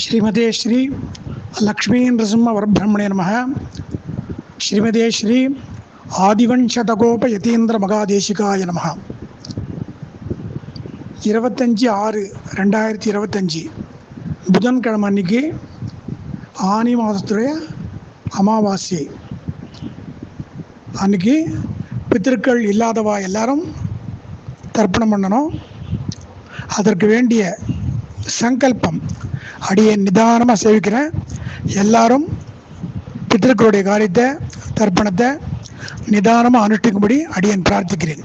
ஸ்ரீமதே ஸ்ரீ லக்ஷ்மீந்திர சிம்ம வரபிரம்மணே நம. ஸ்ரீமதே ஸ்ரீ ஆதிவன்ஷதகோப யதீந்திர மகாதேசிகாய நம. இருபத்தஞ்சி ஆறு ரெண்டாயிரத்தி இருபத்தஞ்சி புதன்கிழமை அன்னைக்கு ஆனி மாதத்துடைய அமாவாசை. அன்னைக்கு பித்திருக்கள் இல்லாதவா எல்லாரும் தர்ப்பணம் பண்ணணும். அதற்கு வேண்டிய சங்கல்பம் அடியை நிதானமாக சேவிக்கிறேன் எல்லாரும் பித்தர்களுடைய காரியத்தை தர்ப்பணத்தை நிதானமாக அனுஷ்டிக்கும்படி அடியன் பிரார்த்திக்கிறேன்.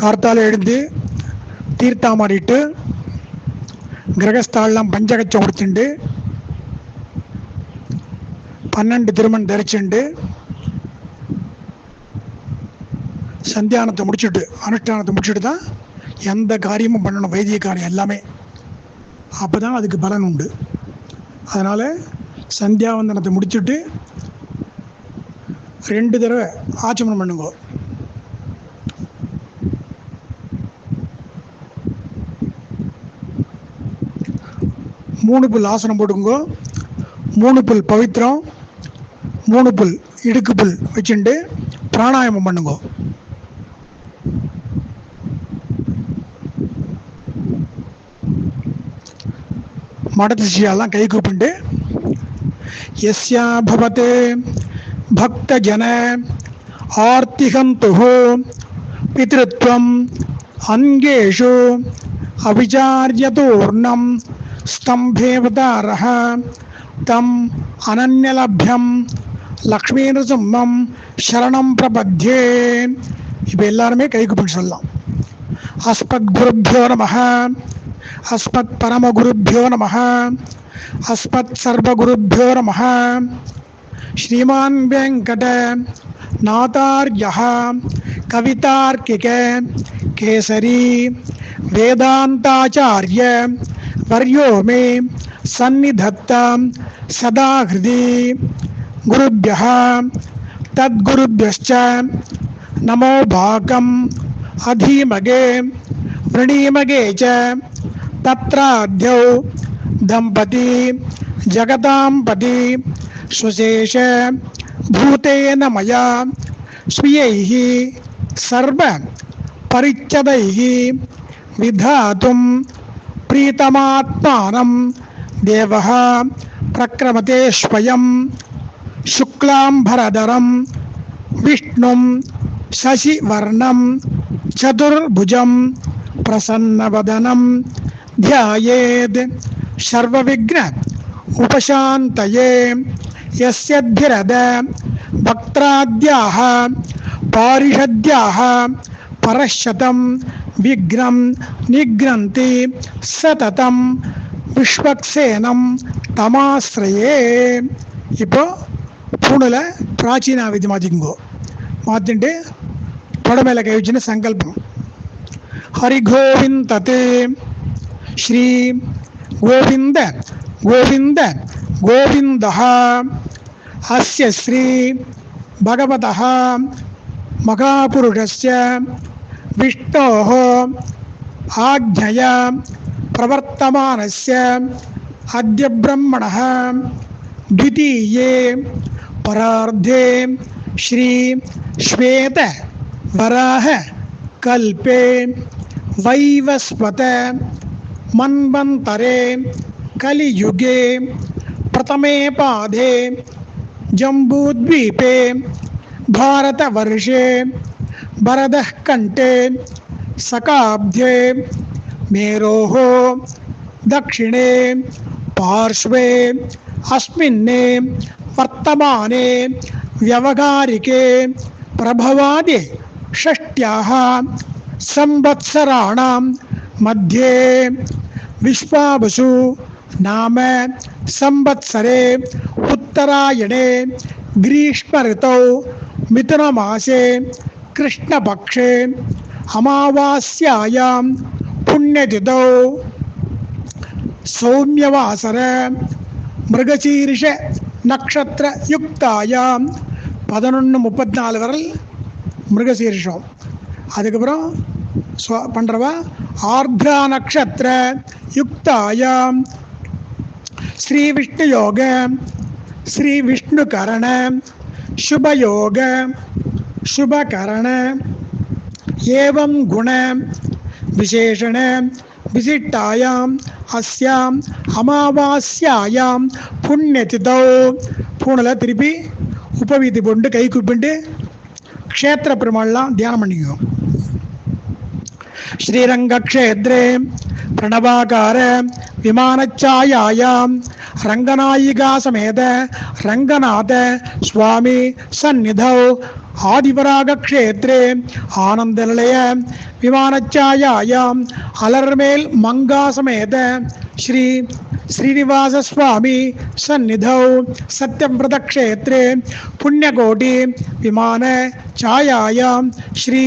கார்த்தால் எழுந்து தீர்த்தாமாடிட்டு கிரகஸ்தாலெலாம் பஞ்சகச்சம் கொடுத்துண்டு பன்னெண்டு திருமண் தரிச்சுண்டு சந்தியானத்தை முடிச்சுட்டு அனுஷ்டானத்தை முடிச்சுட்டு தான் எந்த காரியமும் பண்ணணும் வைத்திய காரியம் எல்லாமே. அப்போ தான் அதுக்கு பலன் உண்டு. அதனால் சந்தியாவந்தனத்தை முடிச்சுட்டு ரெண்டு தடவை ஆச்சமனம் பண்ணுங்க. மூணு புல் ஆசனம் போட்டுக்கோங்க. மூணு புல் பவித்திரம் மூணு புல் இடுக்கு புல் வச்சுட்டு பிராணாயாமம் பண்ணுங்க. மடதிசியாலாம் கை கூப்பிண்டு எஸ்யா பவதே பக்தஜன ஆர்த்திகந்து பித்ருத்வம் அங்கேஷு அவிச்சாரியதூர்ணம் ஸ்தம்பேவதாரஹ தம் அனன்யலப்யம் லக்ஷ்மீ நரசிம்மம் சரணம் பிரபத்யே. இப்போ எல்லாருமே கை கூப்பிட்டு சொல்லலாம். அஸ்மத் குருப்பியோ நம अस्मत्परमगुरुभ्यो नमः अस्मत्सर्वगुरुभ्यो नम श्रीमान् वेङ्कट नातार्यः कवितार्किक केसरी वर्यो मे सन्निधत्ता सदा हृदि गुरुभ्य तद्गुरुभ्यश्च नमो भाकम् अधीमगे वृणीमगे च तत्राद्यौ दम्पती जगतां पति स्वशेष भूतेन मया स्वीयैः सर्व परिच्छदैः विधातुं प्रीतमात्मानं देवः प्रक्रमते स्वयं शुक्लाम्भरधरं विष्णुं शशिवर्णं चतुर्भुजं प्रसन्नवदनं ध्यायेद् सर्वविघ्न उपशान्तये यस्यद्भिरद वक्त्राद्याः पारिषद्याः परशतं विघ्नं निघ्नन्ति सततं விஸ்வக்சேனம் தமாஸ்ரயே இப்போ பூணில் பிராச்சீன விதி மாற்றிக்குங்கோ மாற்றிட்டு தொட மேலே கை வச்சுன்னு சங்கல்பம் ஹரிகோவிந்ததே श्री गोविंद गोविंद गोविंद। अस्य श्री भगवत महापुरुष विष्णो आज्ञा प्रवर्तमान अद्य ब्रह्मण द्वितीये परार्धे श्री श्वेत वराह कल्पे वैवस्वत मन्वन्तरे कलियुगे, प्रथमे पादे, जम्बूद्वीपे, भारतवर्षे, भरतः कण्ठे, सकाब्धे, मेरोः, दक्षिणे, पार्श्वे, अस्मिन्ने, वर्तमाने, व्यवहारिके, प्रभवादि षष्ट्याः, संवत्सराणां मध्ये। विश्वावसु नाम संवत्सरे उत्तरायणे ग्रीष्म ऋतौ मिथुनमासे कृष्णपक्षे अमावास्यायां पुण्यतिथौ सौम्यवासर மிருகசீரிஷ நட்சத்திர யுக்தாயாம் பதினொன்று முப்பத்தி நாலு வரல் மிருகசீரிஷம் அதுக்கப்புறம் ஸ்வ பண்ணுறவா ஆர்திரா நக்ஷத்திர யுக்தாயாம் ஸ்ரீ விஷ்ணு யோக ஸ்ரீ விஷ்ணு கரண சுபயோக சுபகரண ஏவம் குண விசேஷண விசிட்டாயாம் அஸ்யாம் அமாவாஸ்யாயாம் புண்ணியதிதோ. பூனலை திருப்பி உபவீதி போட்டு கை குப்பிண்டு க்ஷேத்திர பெருமாள்லாம் தியானம் பண்ணிக்குவோம். ஸ்ரீரங்கக்ஷேத்ரே பிரணவாகார விமானச்சாயாயாம் ரங்கநாயிகா சமேத ரங்கநாத சுவாமி ஆதிபராகக்ஷேத்ரே ஆனந்தநிலைய விமானச்சாயாயாம் அலர்மேல் மங்காசமேத ஸ்ரீ ஸ்ரீனிவாசஸ்வாமி சந்நிதௌ சத்தியமிரதக்ஷேத்ரே புண்ணியகோடி விமான சாயாயாம் ஸ்ரீ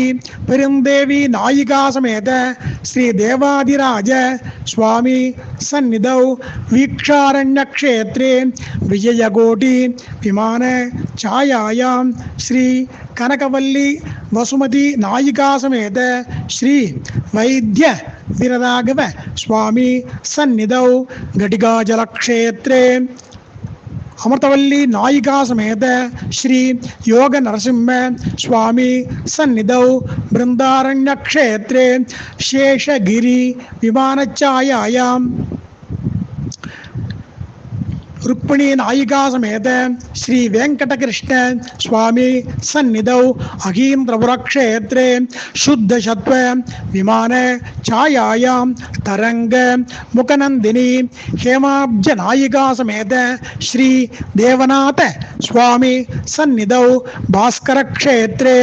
பெருந்தேவி நாயிகா சமேத ஸ்ரீ தேவாதிராஜ சுவாமி சந்நிதௌ வீக்ஷாரண்யக்ஷேத்ரே விஜயகோடி விமான சாயாயாம் ஸ்ரீ கனகவல்லி வசுமதி நாயிகாசமேத ஸ்ரீ வைத்திய விரராகவ சுவாமி சந்நிதௌ கடிகாஜலக்ஷேத்ரே. அமிர்தவல்லி நாயிகா ஸ்ரீ யோக நரசிம்ம சுவாமி சந்நிதௌ பிருந்தாரண்யக்ஷேத்ரே. சேஷகிரி விமானச்சாயாயாம். ರುಕ್ಮಿಣಿ ನಾಯಿಕಾ ಸಮೇತ ಶ್ರೀ ವೆಂಕಟಕೃಷ್ಣ ಸ್ವಾಮಿ ಸನ್ನಿಧೌ ಅಗೀಂದ್ರಪುರಕ್ಷೇತ್ರೇ ಶುದ್ಧ ಶತ್ವ ವಿಮಾನ ಛಾಯಾಂ ತರಂಗ ಮುಖನಂದಿನಿ ಹೇಮಾಬ್ಜ ನಾಯಿಕಾ ಸಮೇತ ಶ್ರೀ ದೇವನಾಥ ಸ್ವಾಮಿ ಸನ್ನಿಧೌ ಭಾಸ್ಕರ ಕ್ಷೇತ್ರೇ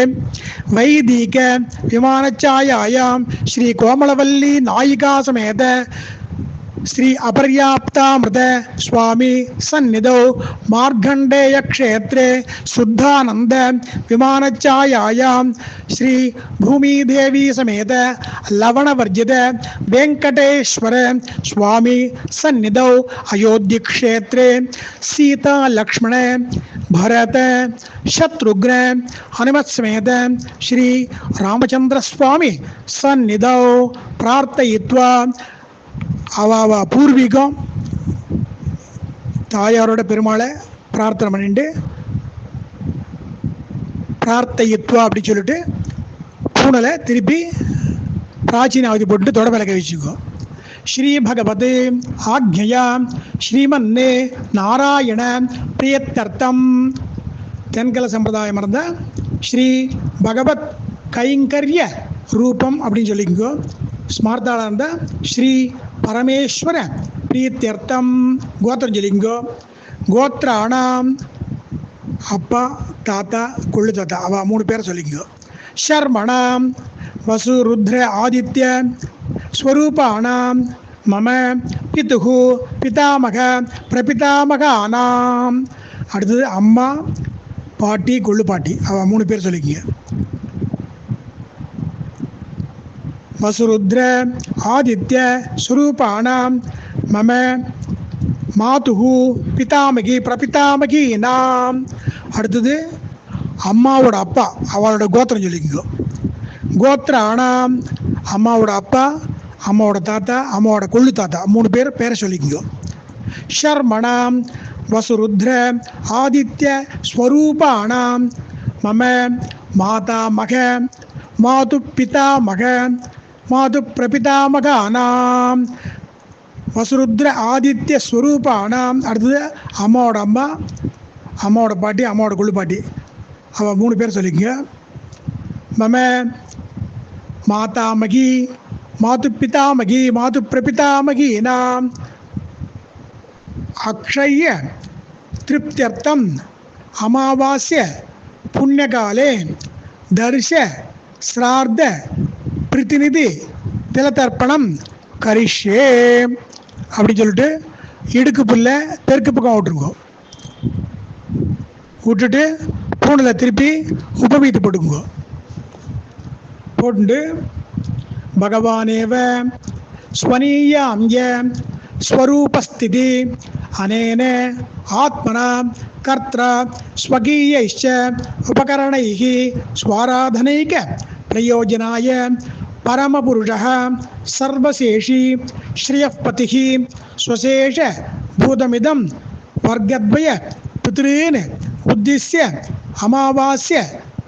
ವೈದಿಕ ವಿಮಾನ ಛಾಯಾಂ ಶ್ರೀ ಕೋಮಳವಲ್ಲಿ ನಾಯಿಕಾ ಸಮೇತ श्री अपर्याप्तामृत स्वामी सन्निधौ मार्गण्डेय क्षेत्रे शुद्धानंद विमानच्छायायां श्री भूमिदेवी समेत लवणवर्जित वेंकटेश्वर स्वामी सन्निधौ अयोध्य क्षेत्रे सीता लक्ष्मण भरत शत्रुघ्न हनुमत समेत श्री रामचंद्र स्वामी सन्निधौ प्रार्थयित्वा அவ அவ பூர்வீகம். தாயாரோட பெருமாளை பிரார்த்தனை பண்ணிட்டு பிரார்த்தையத்துவா அப்படி சொல்லிட்டு பூனலை திருப்பி பிராச்சீனாவதி போட்டு தொட விளக்க வச்சுக்கோ. ஸ்ரீ பகவதே ஆக்ஞயா ஸ்ரீமன்னே நாராயண பிரியத்தர்த்தம் தென்கல சம்பிரதாயம் இருந்த ஸ்ரீ பகவத் கைங்கரிய ரூபம் அப்படின்னு சொல்லிக்கோ. ஸ்மார்த்தாளா இருந்தால் ஸ்ரீ பரமேஸ்வர பிரீத்தியர்த்தம் கோத்திரம் சொல்லிங்கோ கோத்ராணாம் அப்பா தாத்தா கொள்ளு தாத்தா அவ மூணு பேரை சொல்லிங்கோ ஷர்மணாம் வசு ருத்ர ஆதித்ய ஸ்வரூபானாம் மம பித்துகு பிதாமக பிரபிதாமக ஆனாம் அடுத்தது அம்மா பாட்டி கொள்ளு பாட்டி அவ மூணு பேர் சொல்லிக்கிங்க வசுருத்ர ஆதித்ய சுரூபானாம் மம மாதுகு பிதாமகி பிரபிதாமகி நாம். அடுத்தது அம்மாவோட அப்பா அவளோட கோத்திரம் சொல்லிக்கோ கோத்திர ஆனாம் அம்மாவோட அப்பா அம்மாவோட தாத்தா அம்மாவோட கொள்ளு தாத்தா மூணு பேர் பேரை சொல்லிக்கோ ஷர்மணாம் வசுருத்ர ஆதித்ய ஸ்வரூபானாம் மம மாதா மக மாது பிதா மக மாது பிரபிதாமகானாம். வசுருத்ர ஆதித்ய ஸ்வரூபானாம். அடுத்தது அம்மாவோட அம்மா அம்மாவோட பாட்டி அம்மாவோட கொள்ளு பாட்டி. அவள் மூணு பேர் சொல்லிக்கங்க. மம மாதாமகி மாது பிதாமகி மாது பிரபிதாமகி நாம் அக்ஷய திருப்தியர்த்தம் அமாவாசிய புண்ணியகாலே தர்ஷ ஸ்ரார்த்த பிரதிநிதி திலத்தர்ப்பணம் கரிஷே அப்படின்னு சொல்லிட்டு இடுக்கு புல்ல தெற்கு பக்கம் விட்டுருக்கோம் விட்டுட்டு பூணில் திருப்பி உபவீத்து போட்டுக்குங்க. போட்டு பகவானேவ ஸ்வனீயாம்ய ஸ்வரூபஸ்திதி அனேன ஆத்மனா கர்த்தா ஸ்வகீயைச்ச உபகரணைகி ஸ்வாராதனைக பிரயோஜனாய பரமபுருஷः சர்வசேஷி ஸ்ரீயப்பதிः ஸ்வசேஷ பூதமிதம் வர்க்கத்வய பித்ரீன் உத்திசிய அமாவாஸ்ய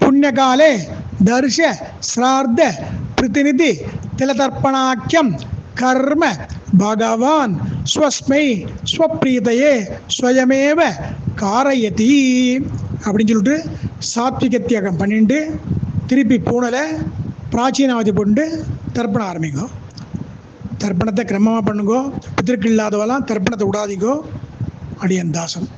புண்ணியகாலே தர்ஷ ஸ்ரார்த்த பிரதிநிதி திலதர்ப்பணாக்கியம் கர்ம பகவான் ஸ்வஸ்மை ஸ்வப்ரீதையே ஸ்வயமேவ காரயதி அப்படின்னு சொல்லிட்டு சாத்விக தியாகம் பண்ணிட்டு திருப்பி பூனலை பிராச்சீனாவதி போட்டு தர்ப்பணம் ஆரம்பிங்கோ. தர்ப்பணத்தை கிரமமாக பண்ணுங்கோ. பித்திருக்கு இல்லாதவெல்லாம் தர்ப்பணத்தை விடாதீங்கோ அடியன் தாசன்.